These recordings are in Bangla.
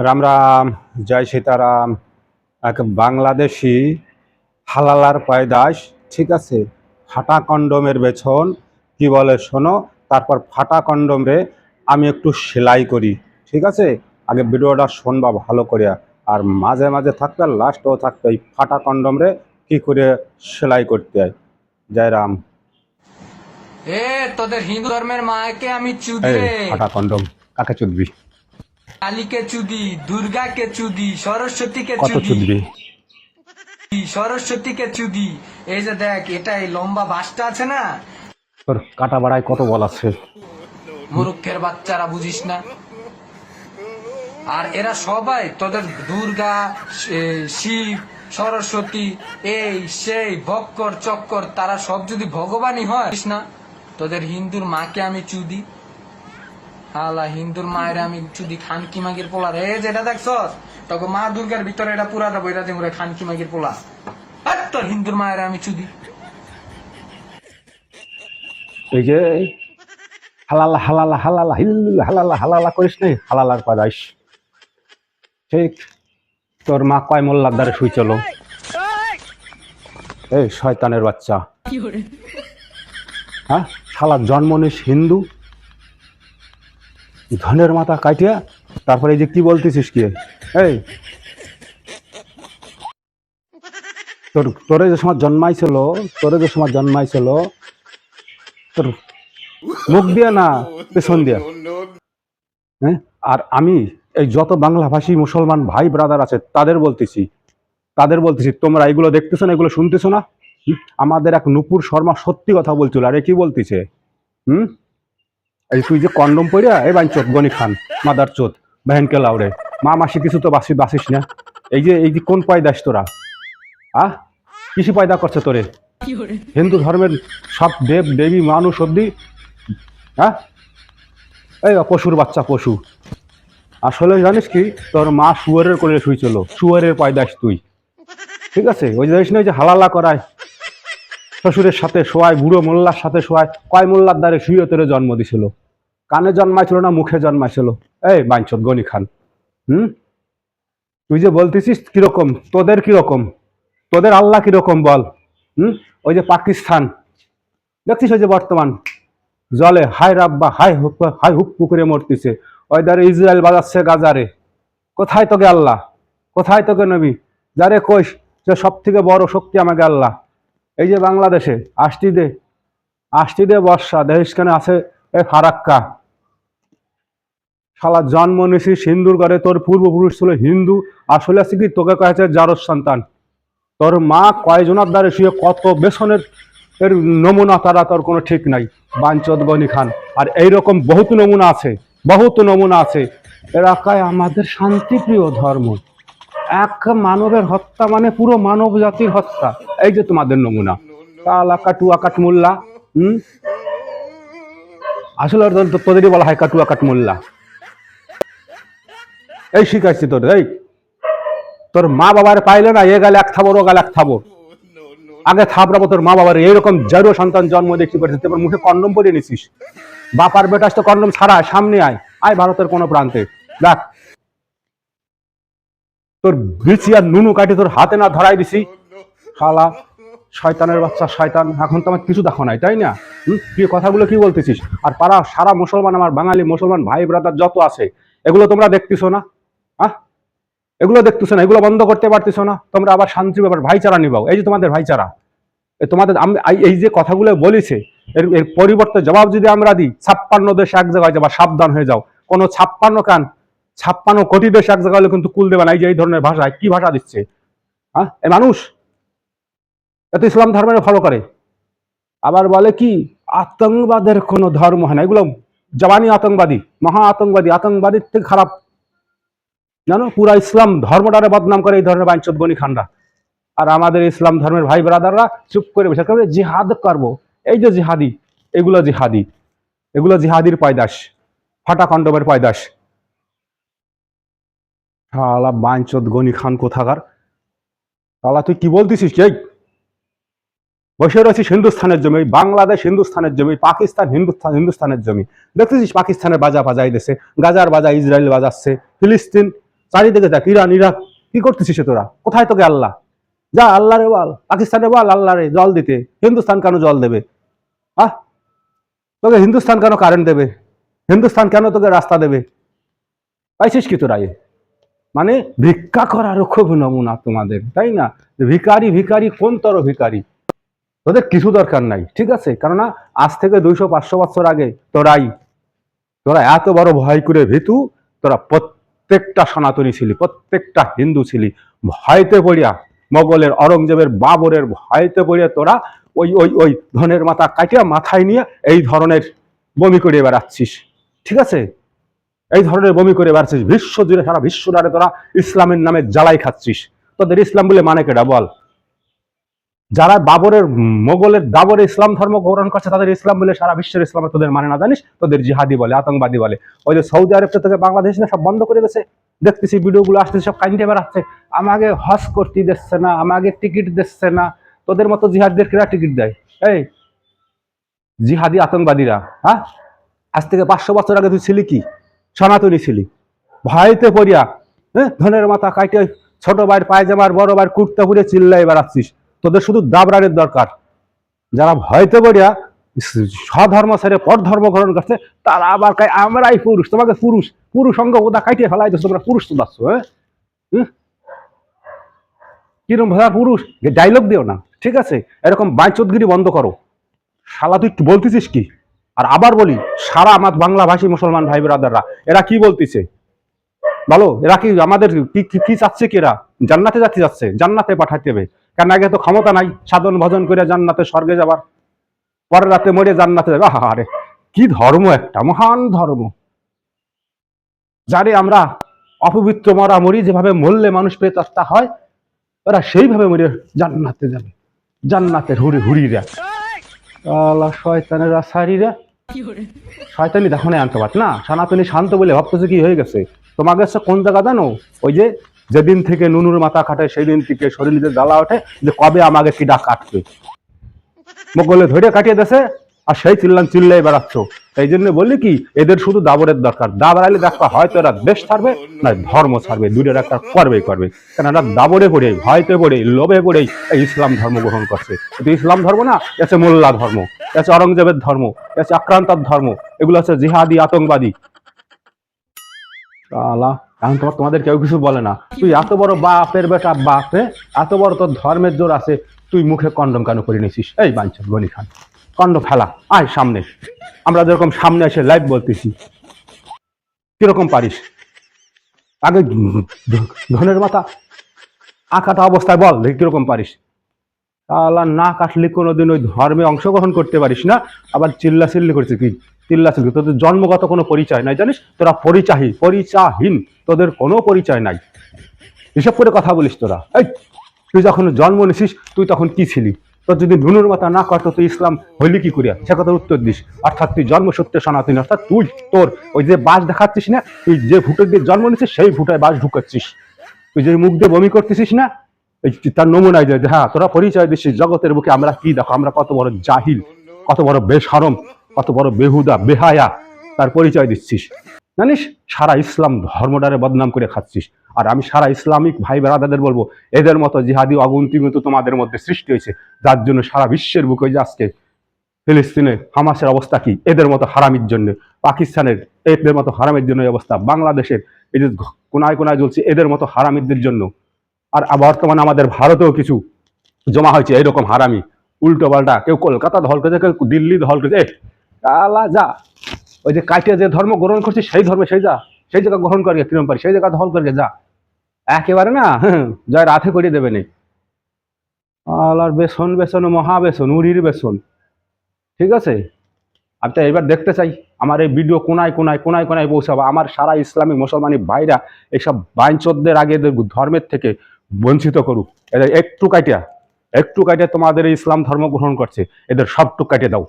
রাম রাম জয় সীতারাম। এক বাংলাদেশি হালালার পায়দাস ঠিক আছে? ফাটা কন্ডমের বেছন কি বলে শোনো? তারপর ফাটা কন্ডম রে আমি একটু সেলাই করি ঠিক আছে? আগে ভিডিওটা শুনবা ভালো করে আর মাঝে মাঝে থাকবে লাস্টও থাকবে এই ফাটা কন্ডম রে কি করে সেলাই করতে হয়। জয় রাম। এ তোদের হিন্দু ধর্মের মাকে আমি চুদি ফাটা কন্ডম কাকে চুদবি? কালীকে চুদি দুর্গাকে চুদি সরস্বতীকে কত চুদি। চুদবি? সরস্বতীকে চুদি। এই যে দেখ এটা এই লম্বা বাসটা আছে না? তোর কাটা বাড়ায় কত বল আছে? মুরুক্ষের বাচ্চারা বুঝিস না? আর এরা সবাই তোদের দুর্গা শিব সরস্বতী এই সেই বক্কর চক্কর তারা সব যদি ভগবানই হয় বুঝিস না? তোদের হিন্দুর মাকে আমি চুদি। হালা হিন্দুর মায়ের আমি চুদি খানকি মাগির পোলা রে যেটা দেখছস তখন মা দুর্গার ভিতরে এটা পুরা দেবো এটা দিমরে খানকি মাগির পোলা। আর তোর হিন্দুর মায়ের আমি চুদি। এই যে হালালা হালালা হালালা হিল হালালা হালালা করিস নাই হালালার পাদাইস ঠিক তোর মা কয় মোল্লার দ্বারে শুই চলো। এই শয়তানের বাচ্চা। হ্যাঁ? শালা জন্ম নিস হিন্দু ধনের মাথা কাটিয়া তারপরে এই যে কি বলতেছিস কি? এই। তোর, তোরে যে সময় জন্মাইছিল, তোরে যে সময় জন্মাইছিল, তোর মুখ দিয়া না পেছন দিয়া? হ্যাঁ আর আমি এই যত বাংলাভাষী মুসলমান ভাই ব্রাদার আছে, তাদের বলতেছি তাদের বলতেছি, তোমরা এগুলো দেখতেছো না, এগুলো শুনতেছো না? আমাদের এক নুপুর শর্মা সত্যি কথা বলছিল, আরে কি বলতেছে? হুম? এই তুই যে কন্ডম পড়িয়া এই বাইন চোদ গনি খান মাদার চোদ বেহেনকে লাউরে। মা মাসি কিছু তো বাসি বাসিস না। এই যে এই যে কোন পয়দাস তোরা? আহ? কৃষি পয়দা করছে তোরে? হিন্দু ধর্মের সব দেব দেবী মানুষ অব্দি হ্যাঁ এই পশুর বাচ্চা পশু। আসলে জানিস কি তোর মা শুয়ারের কোলে শুয়েছিল শুয়ারের পয়দাস তুই। ঠিক আছে? ওই যে জানিস না ওই যে হালালা করায়। শ্বশুরের সাথে শোয়ায় বুড়ো মোল্লার সাথে শোয়ায় কয় মোল্লার দ্বারে শুয়ে তোরে জন্ম দিছিল? কানে জন্মাইছিল না মুখে জন্মাইছিল? এই বাঞ্চত গনি খান, হুম? তুই যে বলতেছিস কীরকম, তোদের কীরকম, তোদের আল্লাহ কীরকম বল, হুম? ওই যে পাকিস্তান, দেখছিস ওই যে বর্তমান জলে হাই রাব্বা হাই হুপ হাই হুপ পুকুরে মরতেছে, ওই দারে ইসরায়েল বাজাচ্ছে গাজারে, কোথায় তোকে আল্লাহ, কোথায় তোকে নবী? যারে কইস যে সব থেকে বড় শক্তি আমাকে আল্লাহ। এই যে বাংলাদেশে আষ্টি দে আষ্টি দে বর্ষা দেশখানে আছে এ ফারাক্কা শালা জন্ম নিছিস হিন্দুর ঘরে তোর পূর্বপুরুষ ছিল হিন্দু। আসলে আছে কি? তোকে কয়েছে জারস সন্তান। তোর মা কয়জনার দ্বারে শুয়ে, কত বেসনের এর নমুনা তারা তোর কোনো ঠিক নাই, বাঞ্চদ গনি খান। আর এইরকম বহুত নমুনা আছে, বহুত নমুনা আছে। এরা কয় আমাদের শান্তিপ্রিয় ধর্ম। এক মানবের হত্যা মানে পুরো মানব জাতির হত্যা। এই যে তোমাদের নমুনা। কালা কাটুয়া কাটমুল্লা, হুম? আসলে তোদেরই বলা হয় কাটুয়া কাটমুল্লা। এই শিখাচ্ছি তোর, এই। তোর মা বাবার পাইলে না, এ গেলে এক থাবর ও গেলে এক থাবর আগে থাবড়াবো তোর মা বাবার, এইরকম জারো সন্তান জন্ম দেখতে পাচ্ছিস তারপর মুখে কন্ডম পরে নিছিস। বাপার বেটাস তো কন্ডম ছাড়া, সামনে আয়। আয় ভারতের কোনো প্রান্তে। দেখ। তোর বিচি আর নুনু কাটি তোর হাতে না ধরাই দিছি। শালা, শয়তানের বাচ্চা, শয়তান। এখন তো আমার কিছু দেখো নাই, তাই না? তুই কথাগুলো কি বলতেছিস? আর পাড়া সারা মুসলমান, আমার বাঙালি মুসলমান ভাই ব্রাদার যত আছে, এগুলো তোমরা দেখতেছো না? আহ? এগুলো দেখতেছো না, এগুলো বন্ধ করতে পারতেছো না। তোমরা আবার শান্তি ব্যাপার, ভাইচারা নিবাও। এই যে তোমাদের ভাইচারা তোমাদের আমি এই- যে কথাগুলো বলেছে, এর এর পরিবর্তে জবাব যদি আমরা দিই, ছাপ্পান্ন দেশ এক জায়গায় যাবা, সাবধান হয়ে যাও। কোনো ছাপ্পান্ন কান? ছাপ্পান্ন কোটি দেশ এক জায়গায় কিন্তু কুল দেবে না। এই যে এই ধরনের ভাষায় কি ভাষা দিচ্ছে? হ্যাঁ এই মানুষ? এত ইসলাম ধর্মের ফলো করে। আবার বলে কি, আতঙ্কবাদের কোনো ধর্ম হয় না। এগুলো জবানি আতঙ্কবাদী, মহা আতঙ্কবাদী। আতঙ্কবাদীর থেকে খারাপ জানো, পুরা ইসলাম ধর্মটারে বদনাম করে এই ধরনের বাঞ্চত গনি খানরা। আর আমাদের ইসলাম ধর্মের ভাই ব্রাদাররা চুপ করে বসে করবে জিহাদ করব। এই যে জিহাদি, এগুলো জিহাদি। এগুলো জিহাদির পয়দাস, ফাটা কন্ডমের পয়দাস। গনি খান কোথাকার? তুই কি বলতেছিস কে? বসে রয়েছিস হিন্দুস্থানের জমি, বাংলাদেশ হিন্দুস্থানের জমি, পাকিস্তান হিন্দুস্তান হিন্দুস্তানের জমি। দেখতেছিস পাকিস্তানের বাজা বাজাই দেশে গাজার বাজা, ইসরায়েল বাজাচ্ছে, ফিলিস্তিন চারিদিকে দেখ ইরান ইরাক কি করতেছিস তোরা? কোথায় তোকে আল্লাহ? যা আল্লাহ রে বল, পাকিস্তানে বল আল্লাহ রে জল দিতে। হিন্দুস্তান কেন জল দেবে? আহ? তোকে হিন্দুস্তান কেন কারেন্ট দেবে? হিন্দুস্তান কেন তোকে রাস্তা দেবে? পাইছিস কি তোরা মানে ভিক্ষা করারও খুব নমুনা তোমাদের, তাই না? ভিকারি ভিকারি কোন তর ভিকারি তোদের কিছু দরকার নাই, ঠিক আছে? কেননা আজ থেকে দুইশো, পাঁচশো বছর আগে তোরাই, তোরা এত বড় ভয় করে ভীতু, তোরা প্রত্যেকটা সনাতনী ছিলি প্রত্যেকটা হিন্দু ছিলি ভয়তে পড়িয়া, মোগলের অরঙ্গজেবের বাবরের ভয়তে পড়িয়া তোরা ওই ওই ওই ধনের মাথা কাটিয়া মাথায় নিয়ে এই ধরনের বমি করে বেড়াচ্ছিস। ঠিক আছে? এই ধরনের বমি করে বেড়াচ্ছিস। বিশ্ব জুড়ে সারা বিশ্ব তোরা ইসলামের নামে জ্বালাই খাচ্ছিস। তোদের ইসলাম বলে মানে কেটা বল? যারা বাবরের মোগলের দাবরে ইসলাম ধর্ম গ্রহণ করছে, তাদের ইসলাম বলে সারা বিশ্বের ইসলামে তোদের মানে না জানিস? তোদের জিহাদি বলে, আতঙ্কবাদী বলে। ওই যে সৌদি আরব থেকে বাংলাদেশ না সব বন্ধ করে দিয়েছে। দেখতেছি ভিডিওগুলো আসতেছে, সব কাইন্টে বেড়াচ্ছে। আমাকে হজ করতে দিচ্ছে না, আমাকে টিকিট দিচ্ছে না। তোদের মতো জিহাদিদের কিরা টিকিট দেয়? এই জিহাদি আতঙ্কবাদীরা হ্যাঁ? আজ থেকে পাঁচশো বছর আগে তুই ছিলি কি? সনাতনী ছিলি। ভয়তে পড়িয়া হ্যাঁ? ধনের মাথা কাইটে ছোট ভাইয়ের পায়জামার, বড় ভাইয়ের কুর্তা পুড়ে চিল্লাই বেড়াচ্ছিস। তোদের শুধু দাবরানের দরকার। যারা ভয়তে পড়িয়া স্বধর্ম পর ধর্ম গ্রহণ করছে, তারা আবার কয়, আমরাই পুরুষ, তোমাকে পুরুষ পুরুষ অঙ্গ ওদা কাটিয়ে ফেলাই দিচ্ছ তোমরা পুরুষ তো দাচ্ছ হ্যাঁ? কিরম ভাষা পুরুষ? ডায়লগ দিও না, ঠিক আছে? এরকম বাইচোদগিরি বন্ধ করো। শালা, তুই একটু বলতেছিস কি? আর আবার বলি, সারা আমার বাংলা ভাষী মুসলমান ভাই ব্রাদাররা, এরা কি বলতেছে? বলো, এরা কি আমাদের কি- কি চাচ্ছে কি এরা? জান্নাতে যাচ্ছে যাচ্ছে, জান্নাতে পাঠাতে হবে। কেন আগে তো ক্ষমতা নাই? সাধন ভজন করে জান্নাতে স্বর্গে যাবার। পরের রাতে মরে জান্নাতে যাবে। আহা আরে কি ধর্ম একটা মহান ধর্ম। যারে আমরা অপবিত্র মরা মরি যেভাবে মরলে মানুষ প্রেতাত্মা হয় ওরা সেইভাবে মরে জান্নাতে যাবে। জান্নাতের হুড়ি হুড়িরা আলা শয়তানেরা সারিরা শয়তানি দেখো না আনতে পার না? সনাতনী শান্ত বলে ভাবতেছে কি হয়ে গেছে? তোমার কাছে কোন জায়গা জানো? ওই যে যেদিন থেকে নুনুর মাথা কাটে সেই দিন থেকে শরীরে জ্বালা ওঠে যে কবে আমাকে কি ডাক কাটবে। মোগলে ধরে কাটিয়ে দেছে আর সেই চিল্লান চিল্লাই বেড়াচ্ছ। এই জন্য বললি কি, এদের শুধু দাবরের দরকার। দাবর আলে দেখা হয়তো এরা দেশ ছাড়বে, না ধর্ম ছাড়বে, দুইটার একটা করবেই করবে। কেন এরা দাবরে পড়ে, ভয়তে পড়ে, লোভে পড়েই এই ইসলাম ধর্ম গ্রহণ করছে। কিন্তু ইসলাম ধর্ম না এসে মোল্লা ধর্ম এসে অরঙ্গজেবের ধর্ম এসে আক্রান্তার ধর্ম, এগুলো হচ্ছে জিহাদি, আতঙ্কবাদী। আলা এখন তোমার তোমাদের কেউ কিছু বলে না। তুই এত বড় বাপের বেটা, বাপে, এত বড় তোর ধর্মের জোর আছে, তুই মুখে কন্ডম কেন করে নিছিস এই বাঞ্চন গনি খান। কন্ড ফেলা, আয় সামনে। আমরা যেরকম সামনে এসে লাইভ বলতেছি, কীরকম পারিস? আগে ধনের মাথা, আঁকাটা অবস্থায় বল কীরকম পারিস। আল্লাহ না কাটলে কোনোদিন ওই ধর্মে অংশগ্রহণ করতে পারিস না। আবার চিল্লা চিল্লি করছিস কি? চিল্লা চিল্লি তোদের জন্মগত কোনো পরিচয় নাই, জানিস? তোরা পরিচয়হীন পরিচয়হীন তোদের কোনো পরিচয় নাই। এসব করে কথা বলিস তোরা। এই, তুই যখন জন্ম নিছিস, তুই তখন কি ছিলি? তোর যদি নুনুর মাথা না করতো তুই ইসলাম হইলি কি করিয়া? সে কথার উত্তর দিস। অর্থাৎ তুই জন্মসূত্রে সনাতনী, অর্থাৎ তুই, তোর ওই যে বাস দেখাচ্ছিস না, তুই যে ভুটের দিয়ে জন্ম নিছিস, সেই ভুটায় বাস ঢুকাচ্ছিস। তুই যে মুখ দিয়ে বমি করতেছিস না তার নমুনায় যে হ্যাঁ তোরা পরিচয় দিচ্ছিস জগতের বুকে, আমরা কি দেখো? আমরা কত বড় জাহিল, কত বড় বেশরম, কত বড় বেহুদা, বেহায়া, তার পরিচয় দিচ্ছিস। জানিস, সারা ইসলাম ধর্মটারে বদনাম করে খাচ্ছিস। আর আমি সারা ইসলামিক ভাই বেড়াদাদের বলব, এদের মতো জিহাদি অগুন্তি কিন্তু তোমাদের মধ্যে সৃষ্টি হয়েছে, যার জন্য সারা বিশ্বের বুকে যে আজকে ফিলিস্তিনে হামাসের অবস্থা কি? এদের মতো হারামির জন্য, পাকিস্তানের এদের মতো হারামের জন্য অবস্থা, বাংলাদেশের যে কোনায় কোনায় জ্বলছে, এদের মতো হারামিদের জন্য। আর বর্তমানে আমাদের ভারতেও কিছু জমা হয়েছে এইরকম হারামি। উল্টো পাল্টা কেউ কলকাতা দখল করেছে কেউ দিল্লি দখল করেছে আলা যা। ওই যে কাটিয়ে যে ধর্ম গ্রহণ করছে সেই ধর্মে সেই যা সেই জায়গা গ্রহণ করে কিরম পারি সেই জায়গা দখল করে যা। একেবারে না হ্যাঁ, জয় রাতে করিয়ে দেবে নে। আলার বেসন বেসন মহা বেসন উড়ির বেসন। ঠিক আছে? আমি তো এবার দেখতে চাই আমার এই ভিডিও কোনায় কোনায় কোনায় কোনায় পৌঁছাবো আমার সারা ইসলামিক মুসলমানি ভাইরা এইসব বাইনচোদ্দের আগে ধর্মের থেকে বঞ্চিত করুক। এদের একটু কাটিয়া একটু কাটিয়া তোমাদের ইসলাম ধর্ম গ্রহণ করছে, এদের সবটুক কাটিয়ে দাও।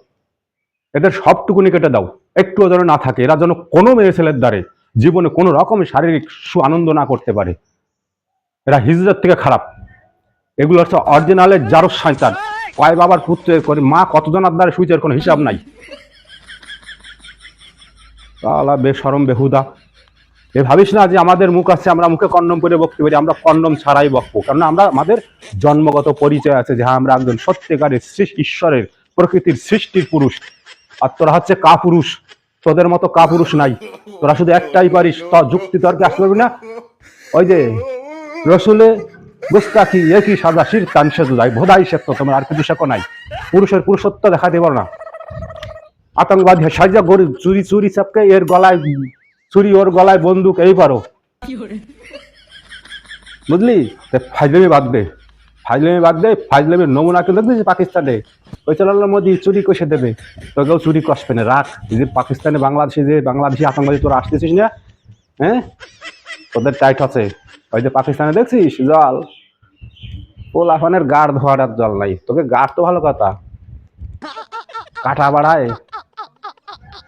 এদের সবটুকুনি কেটে দাও। একটুও যেন না থাকে, এরা যেন কোনো মেয়ে ছেলের দ্বারে জীবনে কোনো রকম শারীরিক সু আনন্দ না করতে পারে। এরা হিজরত থেকে খারাপ। এগুলো হচ্ছে অরিজিনালের জারো শয়তান। কয় বাবার পুত্রের করে মা কতজনের দ্বারা সুইচের কোনো হিসাব নাই? তালা বেসরম বেহুদা। এ ভাবিস না যে আমাদের মুখ আছে, আমরা মুখে কন্ডম করে বকতে পারি, আমরা কন্ডম ছাড়াই বকবো। কারণ আমরা, আমাদের জন্মগত পরিচয় আছে যে হ্যাঁ আমরা একজন সত্যিকারের ঈশ্বরের প্রকৃতির সৃষ্টির পুরুষ। আর তোরা হচ্ছে কা পুরুষ তোদের মতো কা পুরুষ নাই। তোরা শুধু একটাই পারিস, তো যুক্তি তর্কে আসতে পারবি না? ওই যে রসুলে গুস্তাকি একই সাজা, শির তান সেজুদাই ভোদাই সত্য তোমার আর কিছু শেখো নাই। পুরুষের পুরুষত্ব দেখাতে পারো না। আতঙ্কবাদী সাজা গরি চুরি চুরি চাপকে এর গলায় চুরি ওর গলায় বন্দুক এই পারো। বুঝলি? ফাইজলামি বাদ দে। ফাইজলামি বাদ দে ফাইজলামির নমুনা কেউ দেখছিস পাকিস্তানে? ওই চলাল মোদি চুরি কষে দেবে। তোকেও চুরি কষবে না রাখ। যে পাকিস্তানে বাংলাদেশে যে বাংলাদেশি আতঙ্কবাদী তোরা আসতেছিস না হ্যাঁ? তোদের টাইট আছে। ওই যে পাকিস্তানে দেখছিস? জল। পোলাফানের গাড় ধোয়ার আর জল নাই। তোকে গাড় তো ভালো কথা। কাটা বাড়ায়।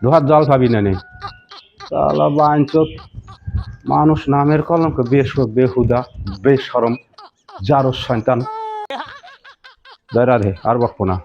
ধোয়ার জল পাবি না নে। তাহলে বাঞ্চত। মানুষ নামের কলমকে বেশ বেহুদা বেশ সরম যারো সন্তান। দয়া রে আর বকবো না।